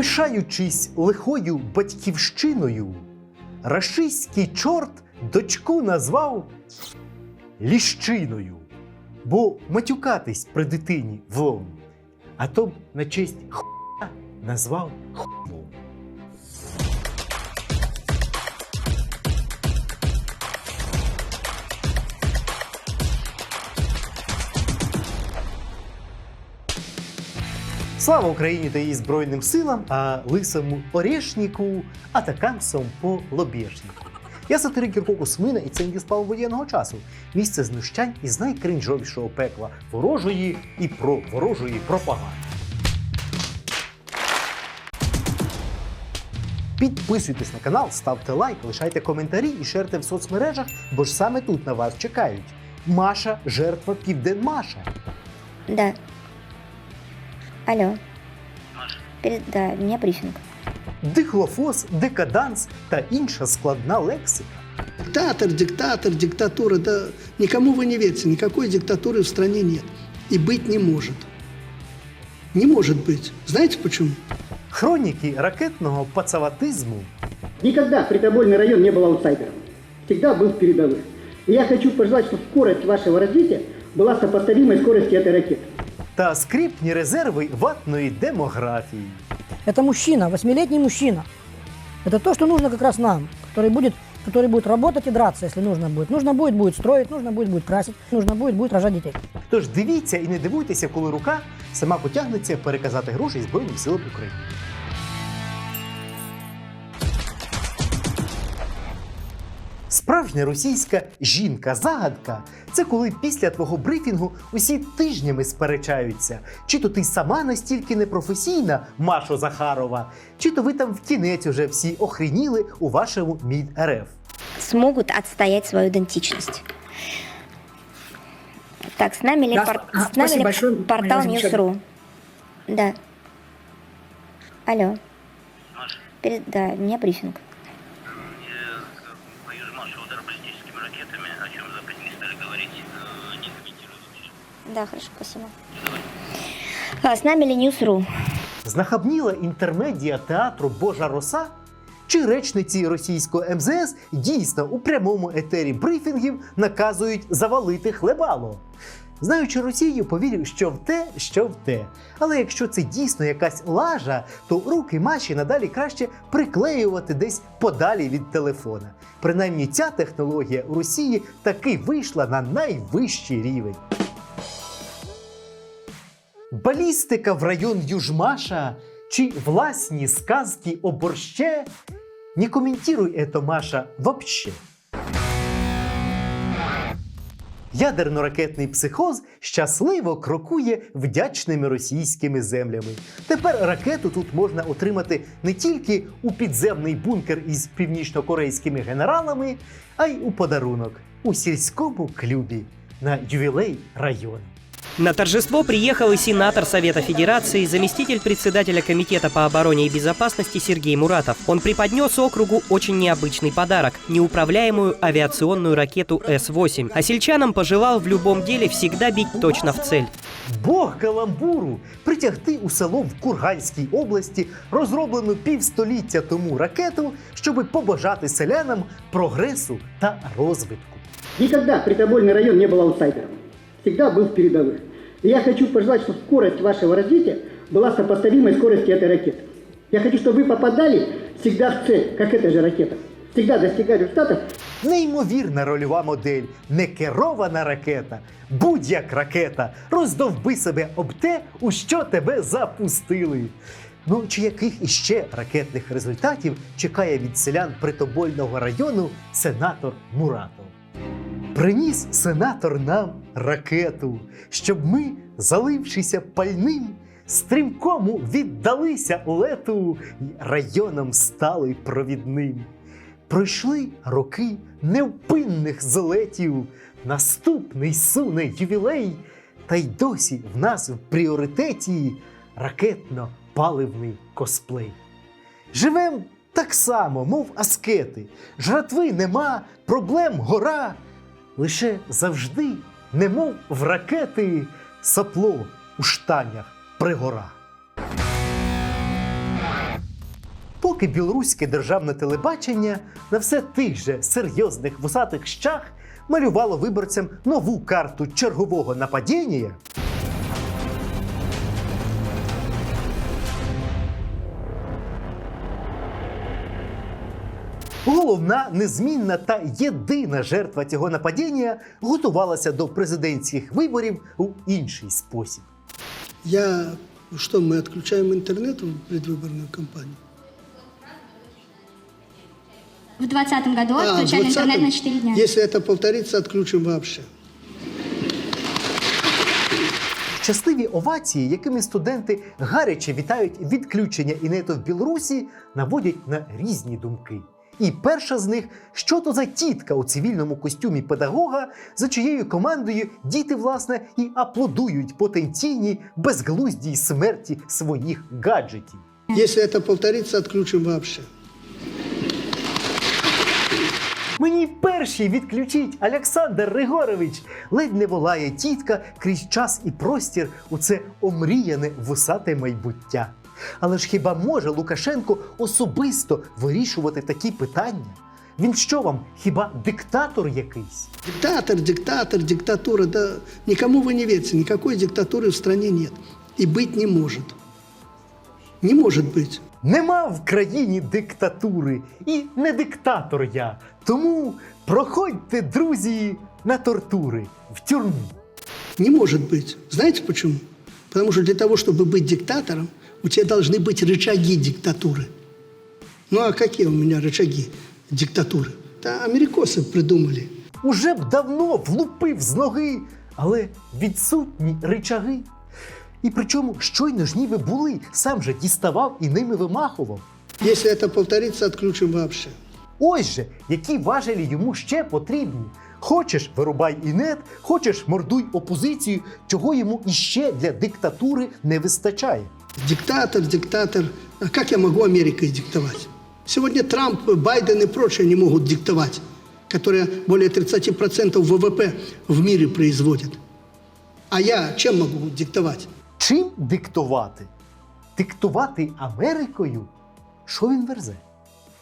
Пишаючись лихою батьківщиною, рашиський чорт дочку назвав ліщиною, бо матюкатись при дитині влом, а то на честь хуя назвав хуйлом. Слава Україні та її Збройним силам, а лисому орешнику, атакамсам по лобєшнику. Я сатирик Юрко Космина, і це Індіспал воєнного часу. Місце знущань із найкринжовішого пекла ворожої і про ворожої пропаганди. Підписуйтесь на канал, ставте лайк, лишайте коментарі і шерте в соцмережах, бо ж саме тут на вас чекають. Маша жертва Південмаша. Да. Алло. Перед... Да, у меня брифинг. дихлофос, декаданс та інша складна лексика. Диктатор, диктатор, диктатура. Да никому вы не верьте, никакой диктатуры в стране нет. И быть не может. Не может быть. Знаете почему? Хроніки ракетного пацаватизму Никогда притобольный район не был аутсайдером. Всегда был в передовых. И я хочу пожелать, чтобы скорость вашего развития была сопоставимой скорости этой ракеты. та скрипні резерви ватної демографії. Это мужчина, восьмилетний мужчина. Это то, что нужно как раз нам, который будет, который будет работать и драться, если нужно будет. Нужно будет, будет строить, нужно будет, будет красить, нужно будет, будет рожать детей. Тож дивіться і не дивуйтеся, коли рука сама потягнеться переказати гроші Збройним силам України. Справжня російська жінка-загадка це коли після твого брифінгу усі тижнями сперечаються, чи то ти сама настільки непрофесійна, Машо Захарова, чи то ви там в кінець уже всі охреніли у вашому МІД РФ. Смогут отстоять свою идентичность. Так, с нами ли, Да, пор- а, с нами ли большое, портал. News.ru? Да. Алло. Перед... Да, у меня брифинг. Да, хорошо, спасибо. А, с нами News.ru? Знахабніла інтермедія театру Божа роса? Чи речниці російського МЗС дійсно у прямому етері брифінгів наказують завалити хлебало? Знаючи Росію, повірю, що в те, що в те. Але якщо це дійсно якась лажа, то руки Маші надалі краще приклеювати десь подалі від телефона. Принаймні ця технологія у Росії таки вийшла на найвищий рівень. Балістика в район Южмаша чи власні сказки о борще? Не коментируй это, Маша, вообще. Ядерно-ракетний психоз щасливо крокує вдячними російськими землями. Тепер ракету тут можна отримати не тільки у підземний бункер із північнокорейськими генералами, а й у подарунок у сільському клюбі на ювілей району. На торжество приехал и сенатор Совета Федерации, заместитель председателя Комитета по обороне и безопасности Сергей Муратов. Он преподнес округу очень необычный подарок – неуправляемую авиационную ракету С-8. А сельчанам пожелал в любом деле всегда бить точно в цель. Бог каламбуру притягти у село в Курганській області розроблену півстоліття тому ракету, щоби побажати селянам прогресу та розвитку. Никогда притобольный район не был аутсайдером. Всегда был в передовых. И я хочу пожелать, чтобы скорость вашего развития была сопоставимой скорости этой ракеты. Я хочу, чтобы вы попадали всегда в цель, как эта же ракета. Всегда достигали результатов Неймовірна рольова модель, не керована ракета. Будь-як ракета, роздовби себе об те, у що тебе запустили. Ну чи яких іще ракетних результатів чекає від селян притобольного району сенатор Муратов? Приніс сенатор нам ракету, щоб ми, залившися пальним, стрімкому віддалися лету й районом стали провідним. Пройшли роки невпинних злетів, наступний суне ювілей, та й досі в нас в пріоритеті ракетно-паливний косплей. Живем так само, мов аскети. Жратви нема, проблем гора. Лише завжди, немов в ракети, сапло у штанях пригора. Поки білоруське державне телебачення на все тих же серйозних вусатих щах малювало виборцям нову карту чергового нападіння, Головна, незмінна та єдина жертва цього нападіння готувалася до президентських виборів у інший спосіб. Я, что, мы отключаем интернет в предвыборную кампанию? В 2020 году А, в отключали 20-м? интернет на 4 дня. Если это повторится, отключим вообще. Щасливі овації, якими студенти гаряче вітають відключення інету в Білорусі, наводять на різні думки. І перша з них, що то за тітка у цивільному костюмі педагога, за чиєю командою діти, власне, і аплодують потенційній безглуздій смерті своїх гаджетів. Если это повторится, отключим вообще. Мені перший відключіть Олександр Григорович. Ледь не волає тітка крізь час і простір у це омріяне вусате майбуття. Але ж хіба може Лукашенко особисто вирішувати такі питання? Він що вам, хіба диктатор якийсь? Диктатор, диктатор, диктатура. Да никому вы не верьте, никакой диктатуры в стране нет. И быть не может. Не может быть. Нема в країні диктатури, і не диктатор я. Тому проходьте, друзі, на тортури в тюрму. Не может быть. Знаете почему? Потому что для того, чтобы быть диктатором, у тебя должны быть рычаги диктатуры. Ну а какие у меня рычаги диктатуры? Да америкосы придумали. Уже б давно влупив з ноги, але відсутні ричаги. І причому щойно ж ніби були, сам же діставав і ними вимахував. Если это повторится, отключим вообще. Ось же, які важелі йому ще потрібні. Хочеш, вирубай інет, хочеш, мордуй опозицію, чого йому іще для диктатури не вистачає. Диктатор, диктатор. А как я могу Америкой диктовать? Сегодня Трамп, Байден и прочие не могут диктовать, которые более 30% ВВП в мире производят. А я чем могу диктовать? Чим диктувати? Диктувати Америкою? Що він верзе?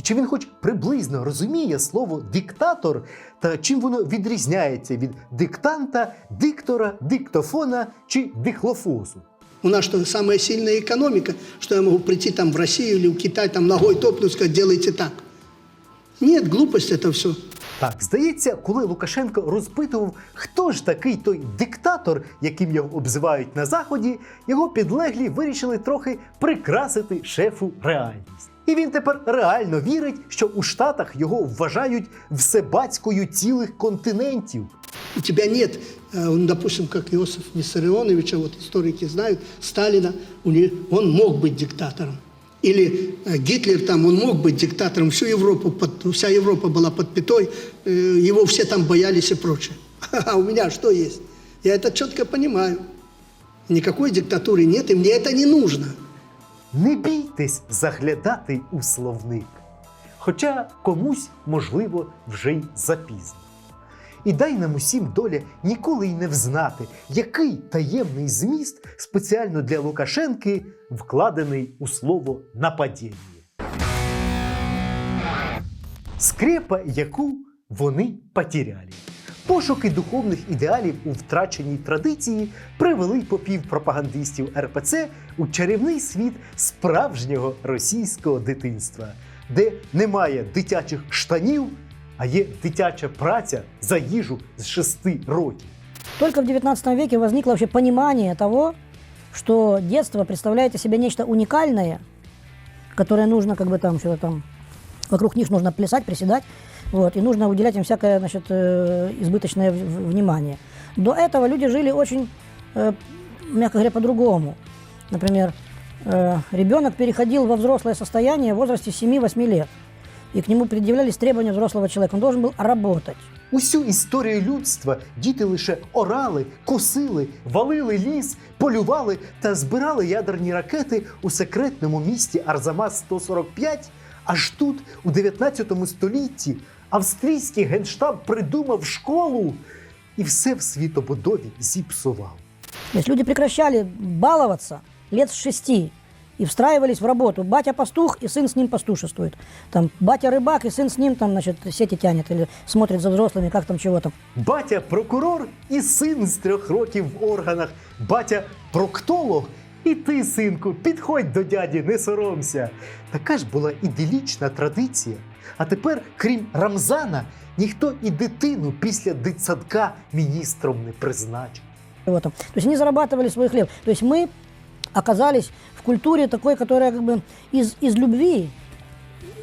І чи він хоч приблизно розуміє слово диктатор та чим воно відрізняється від диктанта, диктора, диктофона чи дихлофосу? У нас что, самая сильная экономика, что я могу прийти там в Россию или в Китай, там ногой топну и сказать, делайте так. Нет, глупость это все. Так, здається, коли Лукашенко розпитував, хто ж такий той диктатор, яким його обзивають на заході, його підлеглі вирішили трохи прикрасити шефу реальність. І він тепер реально вірить, що у Штатах його вважають всебацькою цілих континентів. У тебя нет, э, ну, допустим, как Иосиф Виссарионовича, вот историки знают, Сталина, у не- он мог быть диктатором. Или э, Гитлер там, он мог быть диктатором, всю Европу, под- вся Европа была под пятой, э, его все там боялись и прочее. А у меня что есть? Я это четко понимаю. Никакой диктатуры нет, и мне это не нужно. Не бійтесь заглядати у словник. Хоча комусь, можливо, вже й запізно. І дай нам усім доля ніколи й не взнати, який таємний зміст спеціально для Лукашенки вкладений у слово нападіння. Скрепа, яку вони потеряли. Пошуки духовних ідеалів у втраченій традиції привели попів пропагандистів РПЦ у чарівний світ справжнього російського дитинства, де немає дитячих штанів, а є дитяча праця за їжу з шести років. Только в 19 веке возникло вообще того, что детство представляет из себя нечто уникальное, которое нужно как бы там там, вокруг них нужно плясать, приседать, вот, и нужно уделять им всякое, значит, э, избыточное в- в- внимание. До этого люди жили очень, э, мягко говоря, по-другому. Например, э, ребенок переходил во взрослое состояние в возрасте 7-8 лет, и к нему предъявлялись требования взрослого человека. Он должен был работать. Усю історію людства діти лише орали, косили, валили ліс, полювали та збирали ядерні ракети у секретному місті Арзамас 145. Аж тут, у 19 столітті, австрійський генштаб придумав школу і все в світобудові зіпсував. То есть люди прекращали баловаться лет с шести и встраивались в работу. Батя пастух, и сын с ним пастушествует. Там батя рыбак, и сын с ним там, значит, сети тянет или смотрит за взрослыми, как там чего там. Батя прокурор і син з трьох років в органах. Батя проктолог. І ти, синку, підходь до дяді, не соромся. Така ж була іделічна традиція. А тепер, крім Рамзана, ніхто і дитину після дитсадка міністром не призначив. Вот там. То есть они зарабатывали свой хлеб. То есть мы оказались в культуре такой, которая как бы из, из любви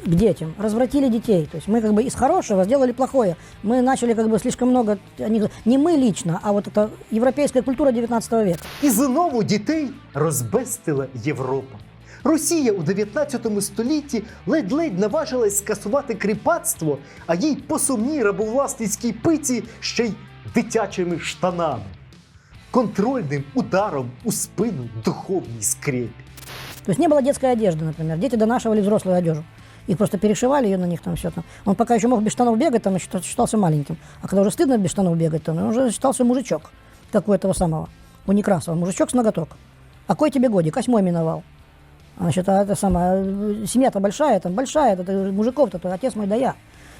к детям развратили детей. То есть мы как бы из хорошего сделали плохое. Мы начали как бы слишком много, они говорят, не мы лично, а вот это европейская культура 19 века. І знову дітей розбестила Європа. Росія у 19 столітті ледь-ледь наважилась скасувати кріпацтво, а їй по сумній рабовласницькій пиці ще й дитячими штанами. Контрольним ударом у спину духовній скрепі. То есть не было детской одежды, например. Дети донашивали взрослую одежду. Их просто перешивали ее на них там все там. Он пока еще мог без штанов бегать, там считался, считался маленьким. А когда уже стыдно без штанов бегать, то он уже считался мужичок. Как у этого самого, у Некрасова. Мужичок с ноготок. А кой тебе годик? Восьмой миновал. Значит, а это самое, э, семья-то большая, там большая, это мужиков-то, то отец мой да я.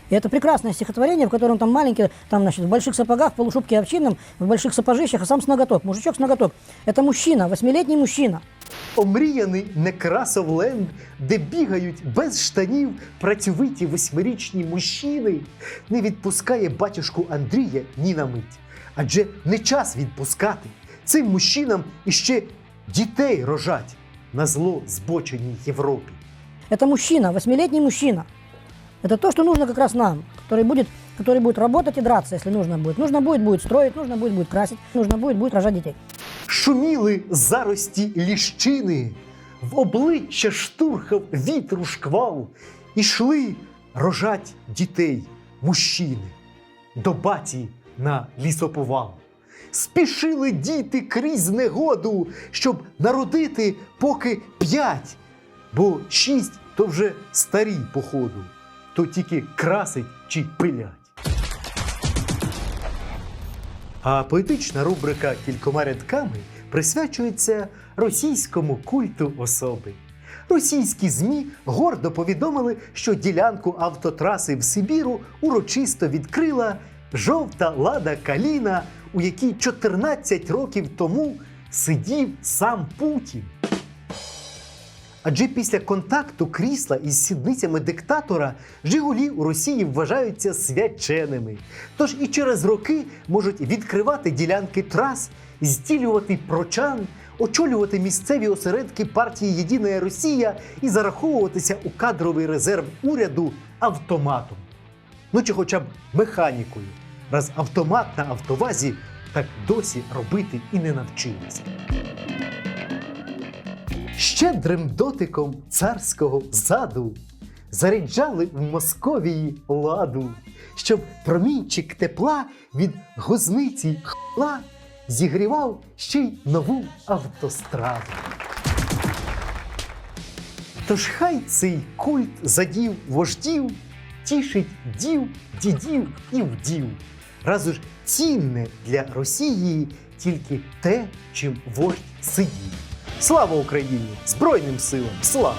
И это прекрасное стихотворение, в котором там маленький, там, значит, в больших сапогах, в полушубке овчинном, в больших сапожищах, а сам с ноготок. Мужичок с ноготок. Это мужчина, восьмилетний мужчина. Омріяний Некрасов Ленд, де бігають без штанів працьовиті восьмирічні мужчини, не відпускає батюшку Андрія ні на мить. Адже не час відпускати. Цим мужчинам іще дітей рожать на зло збоченій Європі. Это мужчина, восьмилетний мужчина. Это то, что нужно как раз нам, который будет, который будет работать и драться, если нужно будет. Нужно будет, будет строить, нужно будет, будет красить, нужно будет, будет рожать детей. Шуміли зарості ліщини, в обличчя штурхав вітру шквал, ішли рожать дітей мужчини до баті на лісоповал. Спішили діти крізь негоду, щоб народити поки п'ять, бо шість то вже старі походу, то тільки красить чи пилять. А поетична рубрика кількома рядками присвячується російському культу особи. Російські ЗМІ гордо повідомили, що ділянку автотраси в Сибіру урочисто відкрила жовта лада Каліна, у якій 14 років тому сидів сам Путін. Адже після контакту крісла із сідницями диктатора Жигулі у Росії вважаються свяченими. Тож і через роки можуть відкривати ділянки трас, зділювати прочан, очолювати місцеві осередки партії Єдина Росія і зараховуватися у кадровий резерв уряду автоматом. Ну чи хоча б механікою, раз автомат на автовазі так досі робити і не навчилися. Щедрим дотиком царського заду заряджали в Московії ладу, щоб промінчик тепла від гузниці хла зігрівав ще й нову автостраду. Тож хай цей культ задів вождів тішить дів, дідів і вдів. Разу ж цінне для Росії тільки те, чим вождь сидів. Слава Україні! Збройним силам! Слава!